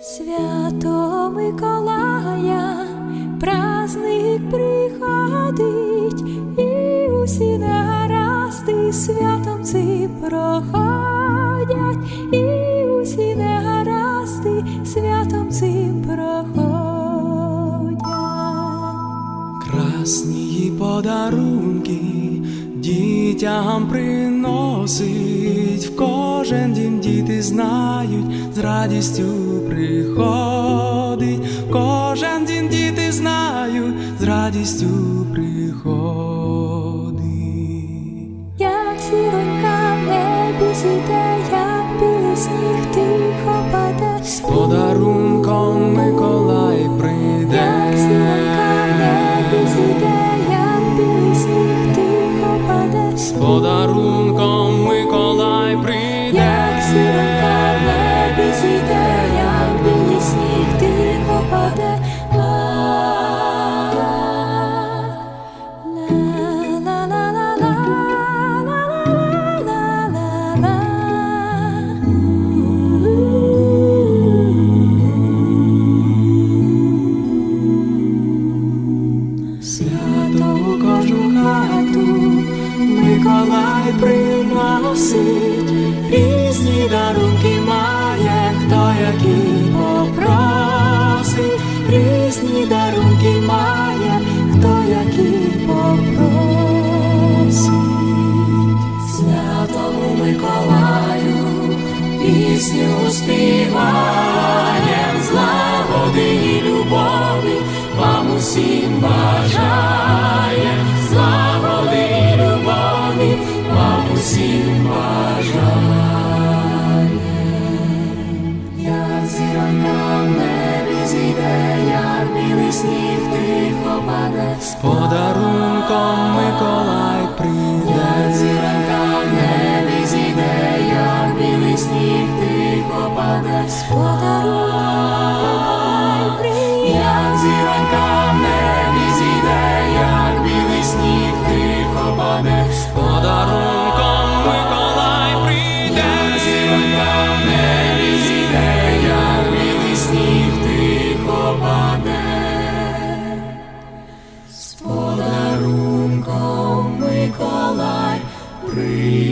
Свято Миколая, праздник приходить, і усі негаразди святом цим проходять, Красні подарунки дітям приносить, в кожен дім діти знають, з радістю приходить, в кожен дім діти знають, з радістю приходить. Як зіронька в небі зійде, як білий сніг тихо паде, З подарунком приносить, різні дарунки має, хто який попросить, різні дарунки має, хто який попросить. Святому Миколаю пісню співаєм, злагоди і любові вам усім бажаєм. Сніг тихо паде, з подарунком Миколай прийде, зіранка в небі зійде, як білий сніг тихо паде. free.